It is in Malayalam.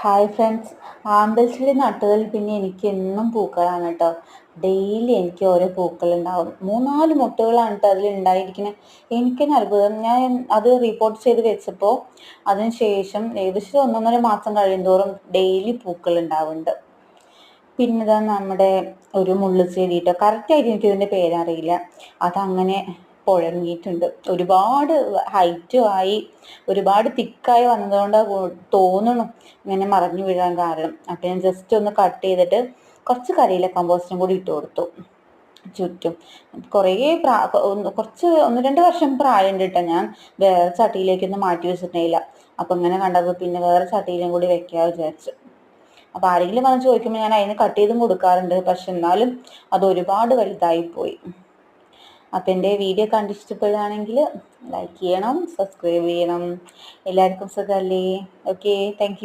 ഹായ് ഫ്രണ്ട്സ് ആമ്പൽച്ചെടി നട്ടതിൽ പിന്നെ എനിക്ക് എന്നും പൂക്കളാണ് കേട്ടോ. ഡെയിലി എനിക്ക് ഓരോ പൂക്കളുണ്ടാവും. മൂന്നാൽ മുട്ടുകളാണ് കേട്ടോ അതിൽ ഉണ്ടായിരിക്കുന്നത് എനിക്കെന്നെ അത്ഭുതം. ഞാൻ അത് റിപ്പോർട്ട് ചെയ്ത് വെച്ചപ്പോൾ അതിനുശേഷം ഏകദേശം ഒന്നൊന്നര മാസം കഴിയുന്തോറും ഡെയിലി പൂക്കൾ ഉണ്ടാവുന്നുണ്ട് പിന്നെ ഇതാ നമ്മുടെ ഒരു മുള്ളുചെടി കേട്ടോ കറക്റ്റായിട്ട് എനിക്കിതിന്റെ പേരറിയില്ല. അതങ്ങനെ പുഴങ്ങിയിട്ടുണ്ട്. ഒരുപാട് ഹൈറ്റും ആയി ഒരുപാട് തിക്കായി വന്നതുകൊണ്ട് തോന്നുന്നു ഇങ്ങനെ മറിഞ്ഞു വീഴാൻ കാരണം. അപ്പം ഞാൻ ജസ്റ്റ് ഒന്ന് കട്ട് ചെയ്തിട്ട് കുറച്ച് കരിയില കമ്പോസ്റ്റും കൂടി ഇട്ട് കൊടുത്തു. ചുറ്റും. കുറേ പ്രാ കുറച്ച് ഒന്ന് രണ്ട് വർഷം പ്രായമുണ്ട് കേട്ടോ ഞാൻ. വേറെ ചട്ടിയിലേക്കൊന്നും മാറ്റി വെച്ചിട്ടില്ല അപ്പം ഇങ്ങനെ കണ്ടപ്പോൾ പിന്നെ വേറെ ചട്ടിയിലും കൂടി വെക്കാൻ വിചാരിച്ചു. അപ്പോൾ ആരെങ്കിലും വന്ന് ചോദിക്കുമ്പോൾ ഞാൻ അതിന് കട്ട് ചെയ്തും കൊടുക്കാറുണ്ട്. പക്ഷെ എന്നാലും അത് ഒരുപാട് വലുതായി പോയി. അപ്പം എന്റെ വീഡിയോ കണ്ടിഷ്ടപ്പെടുകയാണെങ്കിൽ ലൈക്ക് ചെയ്യണം സബ്സ്ക്രൈബ് ചെയ്യണം. എല്ലാവർക്കും സുഖമല്ലേ? Okay thank